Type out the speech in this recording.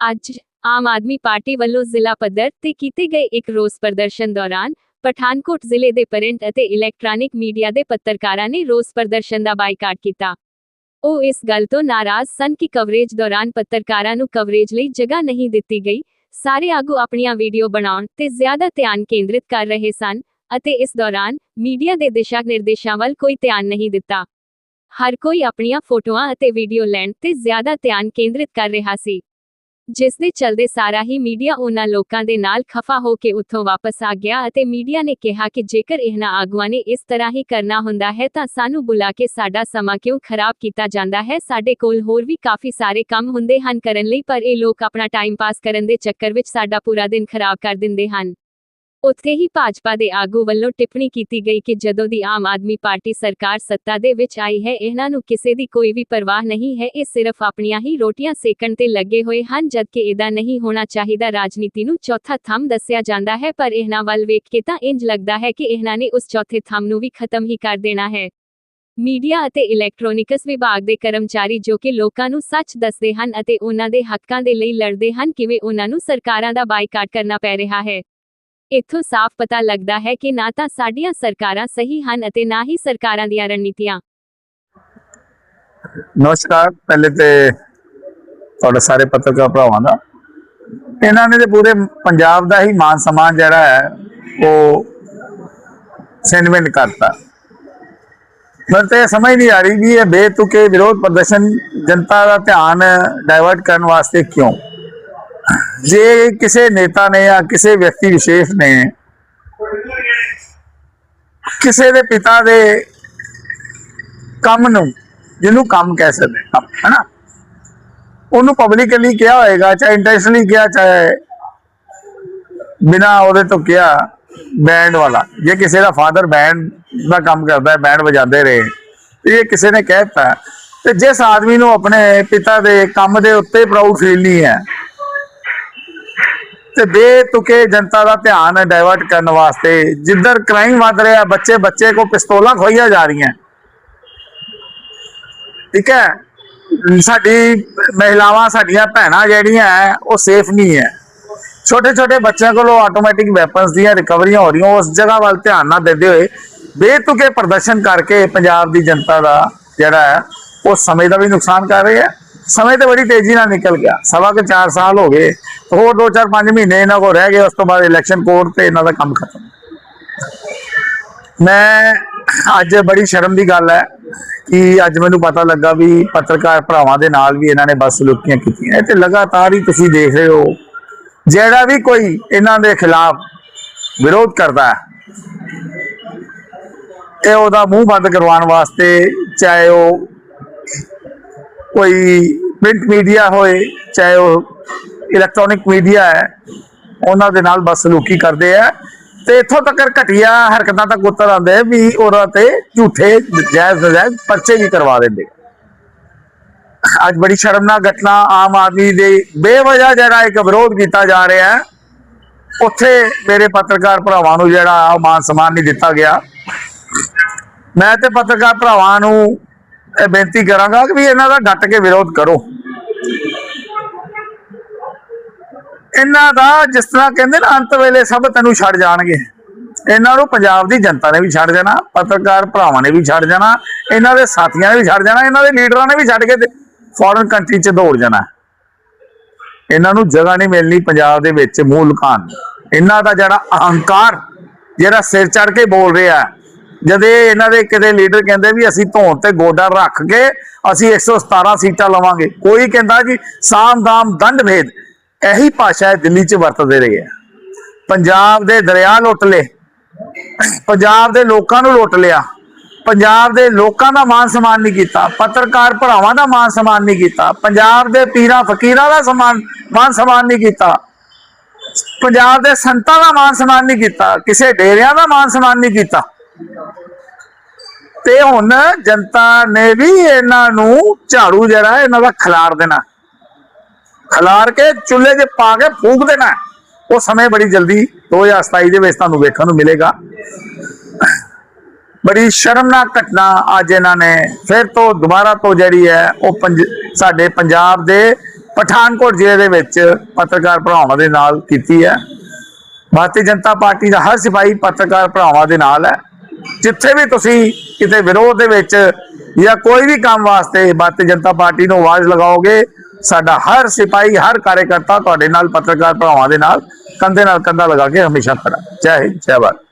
ਅੱਜ ਆਮ ਆਦਮੀ ਪਾਰਟੀ ਵੱਲੋਂ ਜ਼ਿਲ੍ਹਾ ਪੱਧਰ ਤੇ ਕੀਤੇ ਗਏ ਇੱਕ ਰੋਸ ਪ੍ਰਦਰਸ਼ਨ ਦੌਰਾਨ ਪਠਾਨਕੋਟ ਜ਼ਿਲ੍ਹੇ ਦੇ ਪ੍ਰਿੰਟ ਅਤੇ ਇਲੈਕਟ੍ਰੋਨਿਕ ਮੀਡੀਆ ਦੇ ਪੱਤਰਕਾਰਾਂ ਨੇ ਰੋਸ ਪ੍ਰਦਰਸ਼ਨ ਦਾ ਬਾਈਕਾਟ ਕੀਤਾ। ਉਹ ਇਸ ਗੱਲ ਤੋਂ ਨਾਰਾਜ਼ ਸਨ ਕਿ ਕਵਰੇਜ ਦੌਰਾਨ ਪੱਤਰਕਾਰਾਂ ਨੂੰ ਕਵਰੇਜ ਲਈ ਜਗ੍ਹਾ ਨਹੀਂ ਦਿੱਤੀ ਗਈ। ਸਾਰੇ ਆਗੂ ਆਪਣੀਆਂ ਵੀਡੀਓ ਬਣਾਉਣ ਤੇ ਜ਼ਿਆਦਾ ਧਿਆਨ ਕੇਂਦਰਿਤ ਕਰ ਰਹੇ ਸਨ ਅਤੇ ਇਸ ਦੌਰਾਨ ਮੀਡੀਆ ਦੇ ਦਿਸ਼ਾ ਨਿਰਦੇਸ਼ਾਂ ਵੱਲ ਕੋਈ ਧਿਆਨ ਨਹੀਂ ਦਿੱਤਾ। ਹਰ ਕੋਈ ਆਪਣੀਆਂ ਫੋਟੋਆਂ ਅਤੇ ਵੀਡੀਓ ਲੈਣ ਤੇ ਜ਼ਿਆਦਾ ਧਿਆਨ ਕੇਂਦਰਿਤ ਕਰ ਰਿਹਾ ਸੀ। ਜਿਸ ਦੇ ਚਲਦੇ ਸਾਰਾ ਹੀ ਮੀਡੀਆ ਉਹਨਾਂ ਲੋਕਾਂ ਦੇ ਨਾਲ ਖਫਾ ਹੋ ਕੇ ਉੱਥੋਂ ਵਾਪਸ ਆ ਗਿਆ ਅਤੇ ਮੀਡੀਆ ਨੇ ਕਿਹਾ ਕਿ ਜੇਕਰ ਇਹਨਾਂ ਆਗੂਆਂ ਨੇ ਇਸ ਤਰ੍ਹਾਂ ਹੀ ਕਰਨਾ ਹੁੰਦਾ ਹੈ ਤਾਂ ਸਾਨੂੰ ਬੁਲਾ ਕੇ ਸਾਡਾ ਸਮਾਂ ਕਿਉਂ ਖਰਾਬ ਕੀਤਾ ਜਾਂਦਾ ਹੈ? ਸਾਡੇ ਕੋਲ ਹੋਰ ਵੀ ਕਾਫੀ ਸਾਰੇ ਕੰਮ ਹੁੰਦੇ ਹਨ ਕਰਨ ਲਈ, ਪਰ ਇਹ ਲੋਕ ਆਪਣਾ ਟਾਈਮ ਪਾਸ ਕਰਨ ਦੇ ਚੱਕਰ ਵਿੱਚ ਸਾਡਾ ਪੂਰਾ ਦਿਨ ਖਰਾਬ ਕਰ ਦਿੰਦੇ ਹਨ। ਉੱਥੇ ਹੀ ਭਾਜਪਾ ਦੇ ਆਗੂ ਵੱਲੋਂ ਟਿੱਪਣੀ ਕੀਤੀ ਗਈ ਕਿ ਜਦੋਂ ਦੀ ਆਮ ਆਦਮੀ ਪਾਰਟੀ ਸਰਕਾਰ ਸੱਤਾ ਦੇ ਵਿੱਚ ਆਈ ਹੈ, ਇਹਨਾਂ ਨੂੰ ਕਿਸੇ ਦੀ ਕੋਈ ਵੀ ਪਰਵਾਹ ਨਹੀਂ ਹੈ, ਇਹ ਸਿਰਫ ਆਪਣੀਆਂ ਹੀ ਰੋਟੀਆਂ ਸੇਕਣ ਤੇ ਲੱਗੇ ਹੋਏ ਹਨ, ਜਦਕਿ ਇਹਦਾ ਨਹੀਂ ਹੋਣਾ ਚਾਹੀਦਾ। ਰਾਜਨੀਤੀ ਨੂੰ ਚੌਥਾ ਥੰਮ ਦੱਸਿਆ ਜਾਂਦਾ ਹੈ, ਪਰ ਇਹਨਾਂ ਵੱਲ ਵੇਖ ਕੇ ਤਾਂ ਇੰਜ ਲੱਗਦਾ ਹੈ ਕਿ ਇਹਨਾਂ ਨੇ ਉਸ ਚੌਥੇ ਥੰਮ ਨੂੰ ਵੀ ਖਤਮ ਹੀ ਕਰ ਦੇਣਾ ਹੈ। ਮੀਡੀਆ ਅਤੇ ਇਲੈਕਟ੍ਰੋਨਿਕਸ ਵਿਭਾਗ ਦੇ ਕਰਮਚਾਰੀ ਜੋ ਕਿ ਲੋਕਾਂ ਨੂੰ ਸੱਚ ਦੱਸਦੇ ਹਨ ਅਤੇ ਉਹਨਾਂ ਦੇ ਹੱਕਾਂ ਦੇ ਲਈ ਲੜਦੇ ਹਨ, ਕਿਵੇਂ ਉਹਨਾਂ ਨੂੰ ਸਰਕਾਰਾਂ ਦਾ ਬਾਈਕਾਟ ਕਰਨਾ ਪੈ ਰਿਹਾ ਹੈ। ਇੱਥੋਂ ਸਾਫ਼ ਪਤਾ ਲੱਗਦਾ ਹੈ ਕਿ ਨਾ ਤਾਂ ਸਾਡੀਆਂ ਸਰਕਾਰਾਂ ਸਹੀ ਹਨ ਅਤੇ ਨਾ ਹੀ ਸਰਕਾਰਾਂ ਦੀਆਂ ਰਣਨੀਤੀਆਂ। ਨਮਸਕਾਰ, ਪਹਿਲੇ ਤੇ ਤੁਹਾਡੇ ਸਾਰੇ ਪੱਤਰਕਾਰ ਭਰਾਵਾਂ ਦਾ। ਇਹਨਾਂ ਨੇ ਤੇ ਪੂਰੇ ਪੰਜਾਬ ਦਾ ਹੀ ਮਾਨ ਸਨਮਾਨ ਜਿਹੜਾ ਹੈ, ਉਹ ਸੈਂਡਮੈਂਟ ਕਰਤਾ। ਮੈਨੂੰ ਤੇ ਸਮਝ ਨਹੀਂ ਆ ਰਹੀ ਵੀ ਇਹ ਬੇਤੁਕੇ ਵਿਰੋਧ ਪ੍ਰਦਰਸ਼ਨ ਜਨਤਾ ਦਾ ਧਿਆਨ ਡਾਇਵਰਟ ਕਰਨ ਵਾਸਤੇ ਕਿਉਂ? ਜੇ ਕਿਸੇ ਨੇਤਾ ਨੇ ਜਾਂ ਕਿਸੇ ਵਿਅਕਤੀ ਵਿਸ਼ੇਸ਼ ਨੇ ਕਿਸੇ ਦੇ ਪਿਤਾ ਦੇ ਕੰਮ ਨੂੰ, ਜਿਹਨੂੰ ਕੰਮ ਕਹਿ ਸਕਦੇ ਕੰਮ, ਹੈਨਾ? ਉਹਨੂੰ ਪਬਲਿਕਲੀ ਕਿਹਾ ਹੋਏਗਾ, ਚਾਹੇ ਇੰਟੈਂਸ਼ਨਲੀ ਕਿਹਾ, ਚਾਹੇ ਬਿਨਾ ਉਹਦੇ ਤੋਂ ਕਿਹਾ ਬੈਂਡ ਵਾਲਾ। ਜੇ ਕਿਸੇ ਦਾ ਫਾਦਰ ਬੈਂਡ ਦਾ ਕੰਮ ਕਰਦਾ ਹੈ ਬੈਂਡ ਵਜਾਉਂਦੇ ਰਹੇ, ਤੇ ਇਹ ਕਿਸੇ ਨੇ ਕਹਿਤਾ ਤੇ ਜਿਸ ਆਦਮੀ ਨੂੰ ਆਪਣੇ ਪਿਤਾ ਦੇ ਕੰਮ ਦੇ ਉੱਤੇ ਪ੍ਰਾਊਡ ਫੀਲ ਨਹੀਂ ਹੈ ਤੇ ਬੇਤੁਕੇ ਜਨਤਾ ਦਾ ਧਿਆਨ ਡਾਇਵਰਟ ਕਰਨ ਵਾਸਤੇ ਜਿੱਧਰ ਕ੍ਰਾਈਮ ਵੱਧ ਰਿਹਾ, ਬੱਚੇ ਬੱਚੇ ਕੋ ਪਿਸਤੌਲਾਂ ਖੋਈਆਂ ਜਾ ਰਹੀਆਂ। ਠੀਕ ਹੈ? ਸਾਡੀ ਮਹਿਲਾਵਾਂ, ਸਾਡੀਆਂ ਭੈਣਾਂ ਜਿਹੜੀਆਂ ਹੈ, ਉਹ ਸੇਫ ਨਹੀਂ ਹੈ। ਛੋਟੇ ਛੋਟੇ ਬੱਚਿਆਂ ਕੋਲੋਂ ਆਟੋਮੈਟਿਕ ਵੈਪਨਸ ਦੀਆਂ ਰਿਕਵਰੀਆਂ ਹੋ ਰਹੀਆਂ, ਉਸ ਜਗ੍ਹਾ ਵੱਲ ਧਿਆਨ ਨਾ ਦਿੰਦੇ ਹੋਏ ਬੇਤੁਕੇ ਪ੍ਰਦਰਸ਼ਨ ਕਰਕੇ ਪੰਜਾਬ ਦੀ ਜਨਤਾ ਦਾ ਜਿਹੜਾ ਹੈ, ਉਹ ਸਮੇਂ ਦਾ ਵੀ ਨੁਕਸਾਨ ਕਰ ਰਹੇ ਹੈ। ਸਮੇਂ ਤੇ ਬੜੀ ਤੇਜ਼ੀ ਨਾਲ ਨਿਕਲ ਗਿਆ। ਸਵਾ ਕੇ 4 ਸਾਲ ਹੋ ਗਏ ਹੋਰ 2-4 5 ਮਹੀਨੇ ਇਹਨਾਂ ਕੋਲ ਰਹਿ ਗਏ, ਉਸ ਤੋਂ ਬਾਅਦ ਇਲੈਕਸ਼ਨ ਕੋਡ ਤੇ ਇਹਨਾਂ ਦਾ ਕੰਮ ਖਤਮ। ਮੈਂ ਅੱਜ ਬੜੀ ਸ਼ਰਮ ਦੀ ਗੱਲ ਹੈ ਕਿ ਅੱਜ ਮੈਨੂੰ ਪਤਾ ਲੱਗਾ ਵੀ ਪੱਤਰਕਾਰ ਭਰਾਵਾਂ ਦੇ ਨਾਲ ਵੀ ਇਹਨਾਂ ਨੇ ਬਸ ਸਲੂਕੀਆਂ ਕੀਤੀਆਂ। ਇਹ ਤੇ ਲਗਾਤਾਰ ਹੀ ਤੁਸੀਂ ਦੇਖ ਰਹੇ ਹੋ, ਜਿਹੜਾ ਵੀ ਕੋਈ ਇਹਨਾਂ ਦੇ ਖਿਲਾਫ ਵਿਰੋਧ ਕਰਦਾ ਹੈ, ਇਹ ਉਹਦਾ ਮੂੰਹ ਬੰਦ ਕਰਵਾਉਣ ਵਾਸਤੇ ਚਾਹੇ ਉਹ ਕੋਈ ਪ੍ਰਿੰਟ ਮੀਡੀਆ ਹੋਏ, ਚਾਹੇ ਉਹ ਇਲੈਕਟ੍ਰੋਨਿਕ ਮੀਡੀਆ ਹੈ, ਉਹਨਾਂ ਦੇ ਨਾਲ ਬਸ ਸਲੂਕੀ ਕਰਦੇ ਆ। ਤੇ ਇੱਥੋਂ ਤੱਕ ਘਟੀਆ ਹਰਕਤਾਂ ਤੱਕ ਉਤਰ ਆਉਂਦੇ ਵੀ ਉਹਨਾਂ ਤੇ ਝੂਠੇ ਜਾਇਜ਼ ਨਜਾਇਜ਼ ਪਰਚੇ ਵੀ ਕਰਵਾ ਦਿੰਦੇ ਅੱਜ ਬੜੀ ਸ਼ਰਮਨਾਕ ਘਟਨਾ ਆਮ ਆਦਮੀ ਦੇ ਬੇਵਜ੍ਹਾ ਜਿਹੜਾ ਇੱਕ ਵਿਰੋਧ ਕੀਤਾ ਜਾ ਰਿਹਾ ਹੈ। ਉੱਥੇ ਮੇਰੇ ਪੱਤਰਕਾਰ ਭਰਾਵਾਂ ਨੂੰ ਜਿਹੜਾ ਉਹ ਮਾਨ ਸਨਮਾਨ ਨਹੀਂ ਦਿੱਤਾ ਗਿਆ। ਮੈਂ ਤੇ ਪੱਤਰਕਾਰ ਭਰਾਵਾਂ ਨੂੰ ਇਹ ਬੇਨਤੀ ਕਰਾਂਗਾ ਕਿ ਵੀ ਇਹਨਾਂ ਦਾ ਡਟ ਕੇ ਵਿਰੋਧ ਕਰੋ। ਇਹਨਾਂ ਦਾ ਜਿਸ ਤਰ੍ਹਾਂ ਕਹਿੰਦੇ ਨਾ, ਅੰਤ ਵੇਲੇ ਸਭ ਤੈਨੂੰ ਛੱਡ ਜਾਣਗੇ। ਇਹਨਾਂ ਨੂੰ ਪੰਜਾਬ ਦੀ ਜਨਤਾ ਨੇ ਵੀ ਛੱਡ ਜਾਣਾ ਪੱਤਰਕਾਰ ਭਰਾਵਾਂ ਨੇ ਵੀ ਛੱਡ ਜਾਣਾ, ਇਹਨਾਂ ਦੇ ਸਾਥੀਆਂ ਨੇ ਵੀ ਛੱਡ ਜਾਣਾ, ਇਹਨਾਂ ਦੇ ਲੀਡਰਾਂ ਨੇ ਵੀ ਛੱਡ ਕੇ ਫੋਰਨ ਕੰਟਰੀ 'ਚ ਦੌੜ ਜਾਣਾ। ਇਹਨਾਂ ਨੂੰ ਜਗ੍ਹਾ ਨਹੀਂ ਮਿਲਣੀ ਪੰਜਾਬ ਦੇ ਵਿੱਚ ਮੂਲ ਕਾਨ ਇਹਨਾਂ ਦਾ ਜਿਹੜਾ ਅਹੰਕਾਰ, ਜਿਹੜਾ ਸਿਰ ਚੜ ਕੇ ਬੋਲ ਰਿਹਾ ਜਦ ਇਹਨਾਂ ਦੇ ਕਿਤੇ ਲੀਡਰ ਕਹਿੰਦੇ ਵੀ ਅਸੀਂ ਧੌਣ ਤੇ ਗੋਡਾ ਰੱਖ ਕੇ ਅਸੀਂ 117 ਸੀਟਾਂ ਲਵਾਂਗੇ, ਕੋਈ ਕਹਿੰਦਾ ਜੀ ਸਾਮ ਦਾਮ ਦੰਡ ਭੇਦ, ਇਹੀ ਭਾਸ਼ਾ ਦਿੱਲੀ 'ਚ ਵਰਤਦੇ ਰਹੇ ਆ। ਪੰਜਾਬ ਦੇ ਦਰਿਆ ਲੁੱਟ ਲਏ, ਪੰਜਾਬ ਦੇ ਲੋਕਾਂ ਨੂੰ ਲੁੱਟ ਲਿਆ, ਪੰਜਾਬ ਦੇ ਲੋਕਾਂ ਦਾ ਮਾਨ ਸਨਮਾਨ ਨਹੀਂ ਕੀਤਾ, ਪੱਤਰਕਾਰ ਭਰਾਵਾਂ ਦਾ ਮਾਨ ਸਨਮਾਨ ਨਹੀਂ ਕੀਤਾ, ਪੰਜਾਬ ਦੇ ਪੀਰਾਂ ਫਕੀਰਾਂ ਦਾ ਸਨਮਾਨ, ਮਾਨ ਸਨਮਾਨ ਨਹੀਂ ਕੀਤਾ, ਪੰਜਾਬ ਦੇ ਸੰਤਾਂ ਦਾ ਮਾਨ ਸਨਮਾਨ ਨਹੀਂ ਕੀਤਾ, ਕਿਸੇ ਡੇਰਿਆਂ ਦਾ ਮਾਨ ਸਨਮਾਨ ਨਹੀਂ ਕੀਤਾ। ਤੇ ਹੁਣ ਜਨਤਾ ਨੇ ਵੀ ਇਹਨਾਂ ਨੂੰ ਝਾੜੂ ਜਿਹੜਾ ਇਹਨਾਂ ਦਾ ਖਿਲਾਰ ਦੇਣਾ। ਖਿਲਾਰ ਕੇ ਚੁੱਲ੍ਹੇ 'ਚ ਪਾ ਕੇ ਫੂਕ ਦੇਣਾ। ਉਹ ਸਮੇਂ ਬੜੀ ਜਲਦੀ 2027 ਦੇ ਵਿੱਚ ਤੁਹਾਨੂੰ ਵੇਖਣ ਨੂੰ ਮਿਲੇਗਾ। ਬੜੀ ਸ਼ਰਮਨਾਕ ਘਟਨਾ ਅੱਜ ਇਹਨਾਂ ਨੇ ਫਿਰ ਤੋਂ ਦੁਬਾਰਾ ਤੋਂ ਜਿਹੜੀ ਹੈ, ਉਹ ਪੰਜ- ਸਾਡੇ ਪੰਜਾਬ ਦੇ ਪਠਾਨਕੋਟ ਜ਼ਿਲ੍ਹੇ ਦੇ ਵਿੱਚ ਪੱਤਰਕਾਰ ਭਰਾਵਾਂ ਦੇ ਨਾਲ ਕੀਤੀ ਹੈ। ਭਾਰਤੀ ਜਨਤਾ ਪਾਰਟੀ ਦਾ ਹਰ ਸਿਪਾਹੀ ਪੱਤਰਕਾਰ ਭਰਾਵਾਂ ਦੇ ਨਾਲ ਹੈ। ਜਿੱਥੇ ਵੀ ਤੁਸੀਂ ਕਿਤੇ ਵਿਰੋਧ ਦੇ ਵਿੱਚ ਜਾਂ ਕੋਈ ਵੀ ਕੰਮ ਵਾਸਤੇ ਭਾਰਤੀ ਜਨਤਾ ਪਾਰਟੀ ਨੂੰ ਆਵਾਜ਼ ਲਗਾਓਗੇ, ਸਾਡਾ ਹਰ ਸਿਪਾਹੀ, ਹਰ ਕਾਰਜਕਰਤਾ ਤੁਹਾਡੇ ਨਾਲ, ਪੱਤਰਕਾਰ ਭਰਾਵਾਂ ਦੇ ਨਾਲ, ਕੰਧੇ ਨਾਲ ਕੰਧਾ ਲਗਾ ਕੇ ਹਮੇਸ਼ਾ ਖੜਾ। ਜੈ ਹਿੰਦ, ਜੈ ਭਾਰਤ।